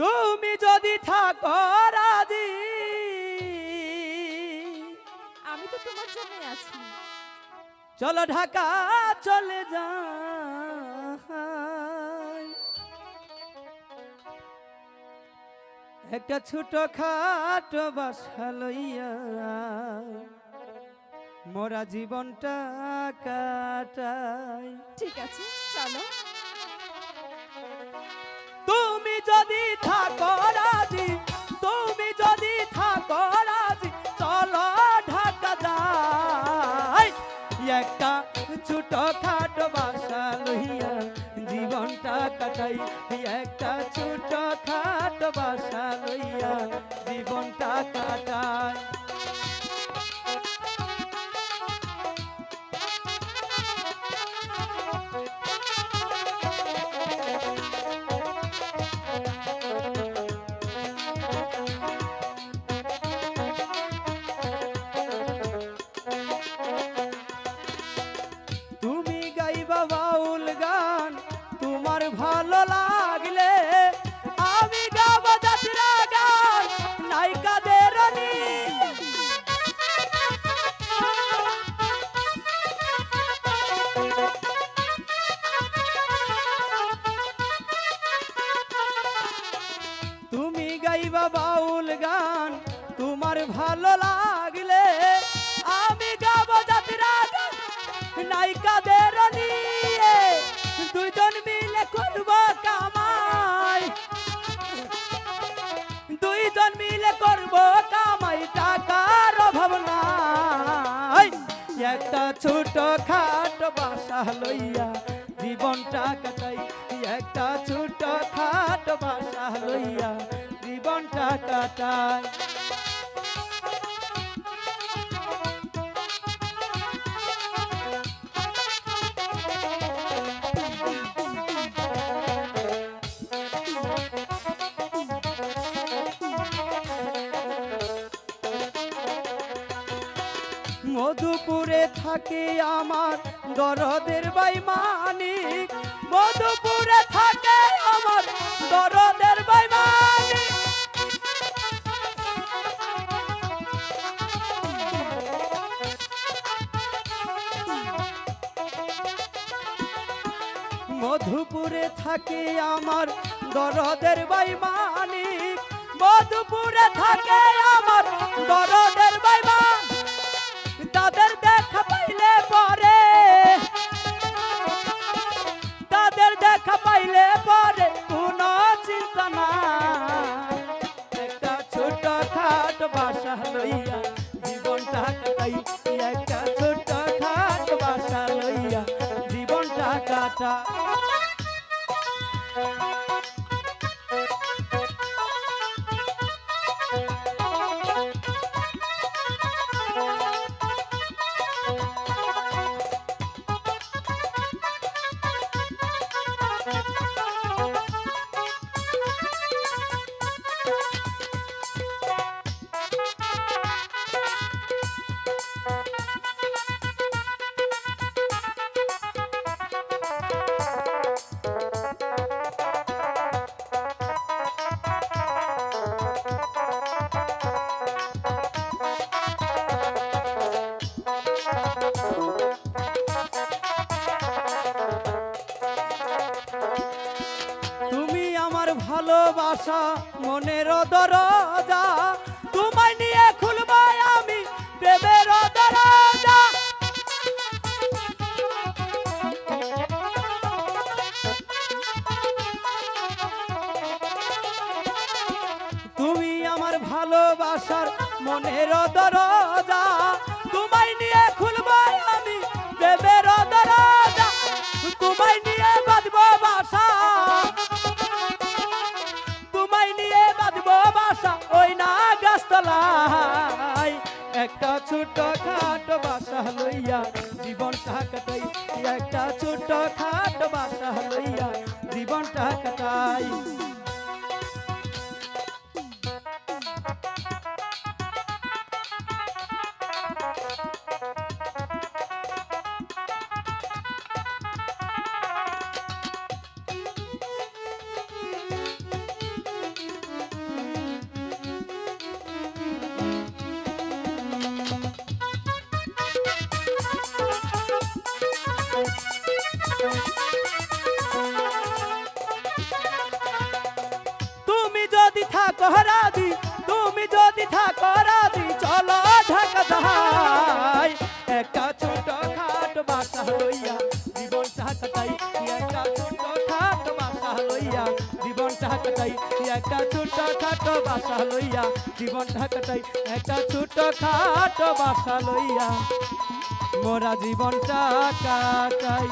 তুমি যদি থাকো রাজি। আমি তো তোমার জন্যই আছি। চলো ঢাকা চলে যা একটা ছোট খাটো বাসা লইয়া মোরা জীবনটা কাটাই। ঠিক আছে, চলো। যদি থাকো রাজি, তুমি যদি থাকো রাজি, চলো ঢাকা যাই। একটা ছোট খাটো বাসা লইয়া জীবনটা কাটাই। একটা ছোট খাটো বাসা লইয়া জীবনটা কাটাই। বাউল গান, তোমার ভালো লাগলে আমি গাবো যাত্রা নায়িকাদের নিয়ে। দুইজন মিলে করব কামাই। দুইজন মিলে করব কামাই, টাকার অভাব নাই। একটা ছোট খাট বাসা লইয়া জীবনটা কাটাই, একটা ছোট কাটাই মধুপুরে থাকে আমার দরদের বাই মানিক মধুপুরে থাকে আমার দরদের বাই মধুপুরে থাকে আমার দরদের বাই মানিক মধুপুরে থাকে আমার দরদের বাই তাদের দেখা পাইলে পরে। তাদের দেখা পাইলে পরে কোনো চিন্তা না একটা ছোট খাট বাসা লইয়া জীবনটা কাটাই। একটা ছোট খাট বাসা লইয়া জীবনটা কাটা ভালোবাসা মনের দরজা। তোমায় নিয়ে খুলবো আমি প্রেমের দরজা। তুমি আমার ভালোবাসার মনের দরজা। ছোট খাট বাসা লইয়া জীবনটা কাটাই একটা ছোট খাট বাসা লইয়া জীবনটা কাটাই। রাজি তুমি যদি থাকো রাজি চলো ঢাকা দাই একটা ছোট খাট বাসা লইয়া জীবনটা কাটাই একটা ছোট খাট বাসা লইয়া। জীবনটা কাটাই একটা ছোট খাট বাসা লইয়া। জীবনটা কাটাই একটা ছোট খাট বাসা লইয়া। মোরা জীবনটা কাটাই